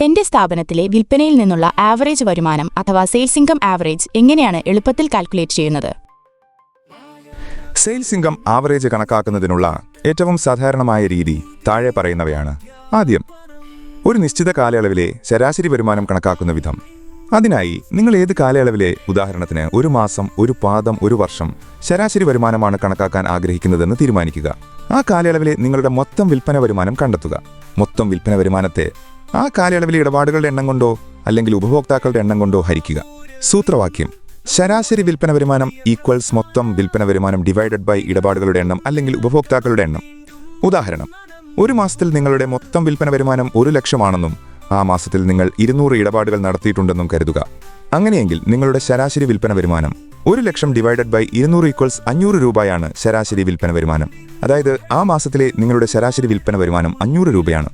എന്റെ സ്ഥാപനത്തിലെ വിൽപ്പനയിൽ നിന്നുള്ള ആവറേജ് വരുമാനം അഥവാ സെയിൽസ് ഇൻകം ആവറേജ് എങ്ങനെയാണ് എളുപ്പത്തിൽ കാൽക്കുലേറ്റ് ചെയ്യുന്നത്? സെയിൽസ് ഇൻകം ആവറേജ് കണക്കാക്കുന്നതിനുള്ള ഏറ്റവും സാധാരണമായ രീതി താഴെ പറയുന്നവയാണ്. ആദ്യം ഒരു നിശ്ചിത കാലയളവിലെ ശരാശരി വരുമാനം കണക്കാക്കുന്ന വിധം. അതിനായി നിങ്ങൾ ഏത് കാലയളവിലെ ഉദാഹരണത്തിന് ഒരു മാസം ഒരു പാദം ഒരു വർഷം ശരാശരി വരുമാനമാണ് കണക്കാക്കാൻ ആഗ്രഹിക്കുന്നതെന്ന് തീരുമാനിക്കുക. ആ കാലയളവിലെ നിങ്ങളുടെ മൊത്തം വിൽപ്പന വരുമാനം കണ്ടെത്തുക. മൊത്തം വിൽപ്പന വരുമാനത്തെ ആ കാലയളവിലെ ഇടപാടുകളുടെ എണ്ണം കൊണ്ടോ അല്ലെങ്കിൽ ഉപഭോക്താക്കളുടെ എണ്ണം കൊണ്ടോ ഹരിക്കുക. സൂത്രവാക്യം. ശരാശരി വിൽപ്പന വരുമാനം ഈക്വൽസ് മൊത്തം വിൽപ്പന വരുമാനം ഡിവൈഡഡ് ബൈ ഇടപാടുകളുടെ എണ്ണം അല്ലെങ്കിൽ ഉപഭോക്താക്കളുടെ എണ്ണം. ഉദാഹരണം. ഒരു മാസത്തിൽ നിങ്ങളുടെ മൊത്തം വിൽപ്പന വരുമാനം ഒരു ലക്ഷമാണെന്നും ആ മാസത്തിൽ നിങ്ങൾ ഇരുന്നൂറ് ഇടപാടുകൾ നടത്തിയിട്ടുണ്ടെന്നും കരുതുക. അങ്ങനെയെങ്കിൽ നിങ്ങളുടെ ശരാശരി വിൽപ്പന വരുമാനം ഒരു ലക്ഷം ഡിവൈഡഡ് ബൈ ഇരുന്നൂറ് ഈക്വൽസ് അഞ്ഞൂറ് രൂപയാണ് ശരാശരി വിൽപ്പന വരുമാനം. അതായത് ആ മാസത്തിലെ നിങ്ങളുടെ ശരാശരി വിൽപ്പന വരുമാനം അഞ്ഞൂറ് രൂപയാണ്.